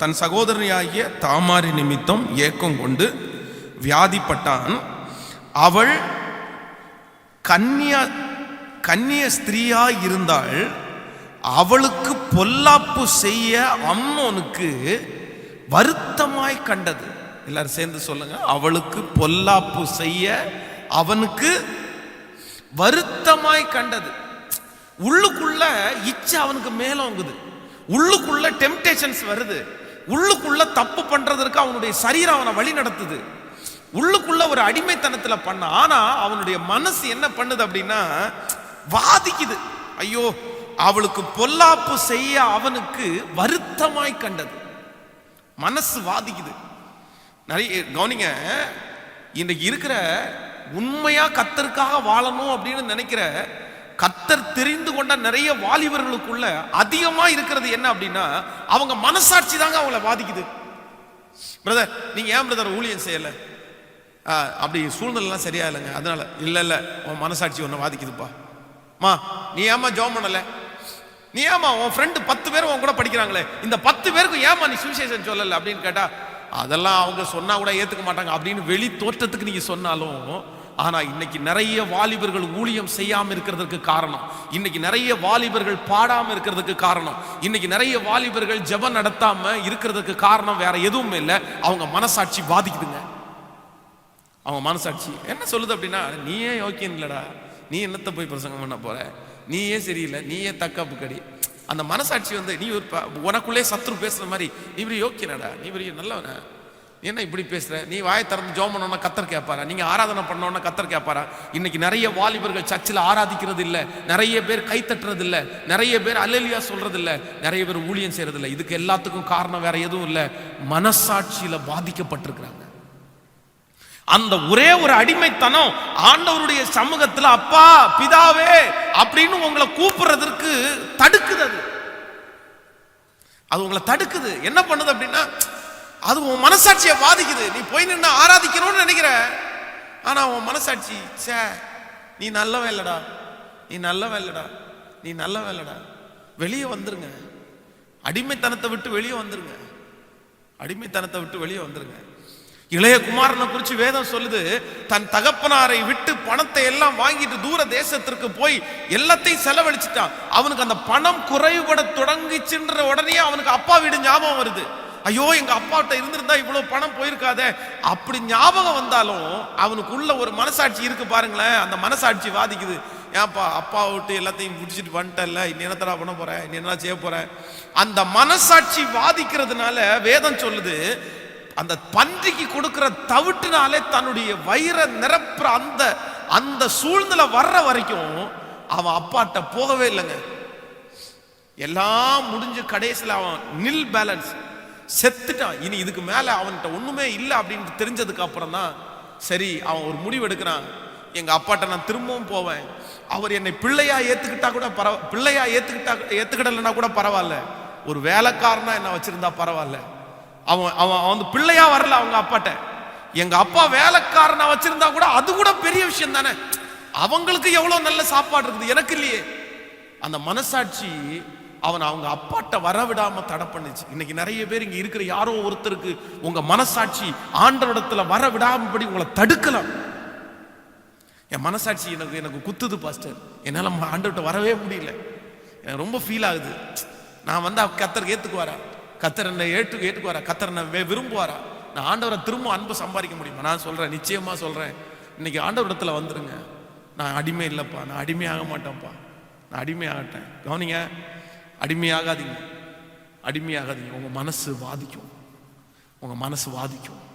தன் சகோதரியாகிய தாமாரி நிமித்தம் ஏக்கம் கொண்டு வியாதிப்பட்டான். அவள் கன்னியா கன்னிய ஸ்திரீயாய் இருந்தால் அவளுக்கு பொல்லாப்பு செய்ய அம்னோனுக்கு வருத்தமாய் கண்டது. எல்லாரும் சேர்ந்து சொல்லுங்க. அவளுக்கு பொல்லாப்பு செய்ய அவனுக்கு வருத்தமாய் கண்டது. உள்ளுக்குள்ள இச்சை அவனுக்கு மேலோங்குது. உள்ளுக்குள்ள டெம்டேஷன்ஸ் வருது. உள்ளுக்குள்ள தப்பு பண்றதற்கு அவனுடைய சரீரம் அவனை வழி நடத்துது. உள்ளுக்குள்ள ஒரு அடிமைத்தனத்துல பண்ண ஆனா அவனுடைய மனசு என்ன பண்ணுது அப்படின்னா வாதிக்குது. ஐயோ அவளுக்கு பொல்லாப்பு செய்ய அவனுக்கு வருத்தமாய் கண்டது. மனசு வாதிக்குது. நிறைய கவனிங்க இன்றைக்கு இருக்கிற உண்மையா கத்தருக்காக வாழணும் அப்படின்னு நினைக்கிற கத்தர் தெரிந்து கொண்ட நிறைய வாலிபர்களுக்குள்ள அதிகமா இருக்கிறது என்ன அப்படின்னா அவங்க மனசாட்சி தாங்க அவங்கள பாதிக்குது. பிரதர் நீங்க ஏன் பிரதர் ஊழியம் செய்யல? ஆ, அப்படி சூழ்நிலைலாம் சரியா இல்லைங்க அதனால இல்ல இல்ல உன் மனசாட்சி ஒன்று பாதிக்குதுப்பா. மா நீ ஏமா ஜோம் பண்ணல? நீ ஏமா உன் ஃப்ரெண்டு பத்து பேர் உன் கூட படிக்கிறாங்களே? இந்த பத்து பேருக்கு ஏமா நீ சுவிசேஷன் சொல்லல அப்படின்னு கேட்டா அதெல்லாம் அவங்க சொன்னா கூட ஏத்துக்க மாட்டாங்க அப்படின்னு வெளி தோற்றத்துக்கு நீங்க சொன்னாலும் ஆனா இன்னைக்கு நிறைய வாலிபர்கள் ஊழியம் செய்யாம இருக்கிறதுக்கு காரணம். இன்னைக்கு நிறைய வாலிபர்கள் பாடாம இருக்கிறதுக்கு காரணம். இன்னைக்கு நிறைய வாலிபர்கள் ஜெபம் நடத்தாம இருக்கிறதுக்கு காரணம் வேற எதுவும் இல்லை. அவங்க மனசாட்சி பாதிக்குதுங்க. அவங்க மனசாட்சி என்ன சொல்லுது அப்படின்னா நீயே யோக்கியம் இல்லடா. நீ என்னத்த போய் பிரசங்கம் பண்ண போற? நீயே சரியில்லை. நீயே தக்காப்பு கடி அந்த மனசாட்சி வந்து நீ ஒரு ப- உனக்குள்ளே சத்ரு பேசுற மாதிரி நீ இப்படி யோக்கியனடா. நீ இப்படி நல்லவன. என்ன இப்படி பேசுற? நீ வாய திறந்து ஜோம் பண்ணோன்னா கத்தர் கேட்பாரா? நீங்க ஆராதனை பண்ணோன்னா கத்தர் கேட்பாரா? இன்னைக்கு நிறைய வாலிபர்கள் சர்ச்சில் ஆராதிக்கிறது இல்ல. நிறைய பேர் கை தட்டுறது இல்ல. நிறைய பேர் அலலியா சொல்றது இல்ல. நிறைய பேர் ஊழியம் செய்யறது இல்லை. இதுக்கு எல்லாத்துக்கும் காரணம் வேற எதுவும் இல்ல. மனசாட்சியில பாதிக்கப்பட்டிருக்கிறாங்க. அந்த ஒரே ஒரு அடிமைத்தனம் ஆண்டவருடைய சமூகத்துல அப்பா பிதாவே அப்படின்னு உங்களை கூப்பிடுறதற்கு தடுக்குது அது. அது உங்களை தடுக்குது. என்ன பண்ணுது அப்படின்னா அது உன் மனசாட்சியை பாதிக்குது. நீ போய் நின்று ஆராதிக்கணும்னு நினைக்கிற. ஆனால் உன் மனசாட்சி சே நீ நல்லவன் இல்லடா. நீ நல்லவன் இல்லடா. நீ நல்லவன் இல்லடா. வெளியே வந்துருங்க. அடிமைத்தனத்தை விட்டு வெளியே வந்துருங்க. அடிமைத்தனத்தை விட்டு வெளியே வந்துருங்க. இளைய குமாரனை குறித்து வேதம் சொல்லுது தன் தகப்பனாரை விட்டு பணத்தை எல்லாம் வாங்கிட்டு தூர தேசத்திற்கு போய் எல்லாத்தையும் செலவழிச்சிட்டான். அவனுக்கு அந்த பணம் குறைபட தொடங்கிச்சுன்ற உடனே அவனுக்கு அப்பா வீடு ஞாபகம் வருது. ஐயோ எங்க அப்பாட்ட இருந்திருந்தா இவ்வளவு பணம் போயிருக்காதே. அப்படி ஞாபகம் வந்தாலும் அவனுக்குள்ள ஒரு மனசாட்சி இருக்கு பாருங்களேன். அந்த மனசாட்சி வாதிக்குது. ஏன்ப்பா அப்பா விட்டு எல்லாத்தையும் பிடிச்சிட்டு வந்துட்டல இன்னும் என்னத்தடா பண்ண போறேன் இன்னும் என்ன செய்ய போறேன் அந்த மனசாட்சி வாதிக்கிறதுனால வேதம் சொல்லுது அந்த பன்றிக்கு கொடுக்கிற தவிட்டுனாலே தன்னுடைய வயிறை நிரப்புற அந்த அந்த சூழ்நிலை வர்ற வரைக்கும் அவன் அப்பாட்ட போகவே இல்லைங்க. எல்லாம் முடிஞ்சு கடைசியில் அவன் நில் பேலன்ஸ் செத்துட்டான். இனி இதுக்கு மேல அவன்கிட்ட ஒண்ணுமே இல்லை அப்படின்னு தெரிஞ்சதுக்கு அப்புறம் தான் சரி அவன் ஒரு முடிவு எடுக்கிறான். எங்க அப்பாட்ட நான் திரும்பவும் போவேன். அவர் என்னை பிள்ளையா ஏத்துக்கிட்டா கூட பரவ பிள்ளையா ஏத்துக்கிட்டா ஏத்துக்கிடலைன்னா கூட பரவாயில்ல. ஒரு வேலைக்காரனா என்ன வச்சிருந்தா பரவாயில்ல. அவன் அவன் அவன் வந்து பிள்ளையா வரல அவங்க அப்பாட்ட. எங்க அப்பா வேலைக்காரனா வச்சிருந்தா கூட அது கூட பெரிய விஷயம் தானே. அவங்களுக்கு எவ்வளவு நல்ல சாப்பாடு இருக்குது? எனக்கு இல்லையே. அந்த மனசாட்சி அவன் அவங்க அப்பாட்ட வரவிடாம தடை பண்ணுச்சு. இன்னைக்கு நிறைய பேர் இங்க இருக்கிற யாரோ ஒருத்தருக்கு உங்க மனசாட்சி ஆண்டவரிடத்துல வர விடாமபடி உங்களை தடுக்கலாம். என் மனசாட்சி எனக்கு எனக்கு குத்துது பாஸ்டர் என்னால் ஆண்டவர்கிட்ட வரவே முடியல. எனக்கு ரொம்ப ஃபீல் ஆகுது. நான் வந்து கத்தர் ஏத்துக்குவாரா? கத்தர் என்னை ஏற்று ஏற்றுக்குவாரா கத்தர் என்னை விரும்புவாரா? நான் ஆண்டவரை திரும்ப அன்பு சம்பாதிக்க முடியுமா? நான் சொல்றேன் நிச்சயமா சொல்றேன். இன்னைக்கு ஆண்டவரிடத்துல வந்துருங்க. நான் அடிமை இல்லைப்பா. நான் அடிமையாக மாட்டேன்ப்பா நான் அடிமையாகட்டேன். கவனிங்க அடிமையாகாதீங்க. அடிமையாகாதீங்க. உங்க மனசு வாதிக்கும். உங்க மனசு வாதிக்கும்.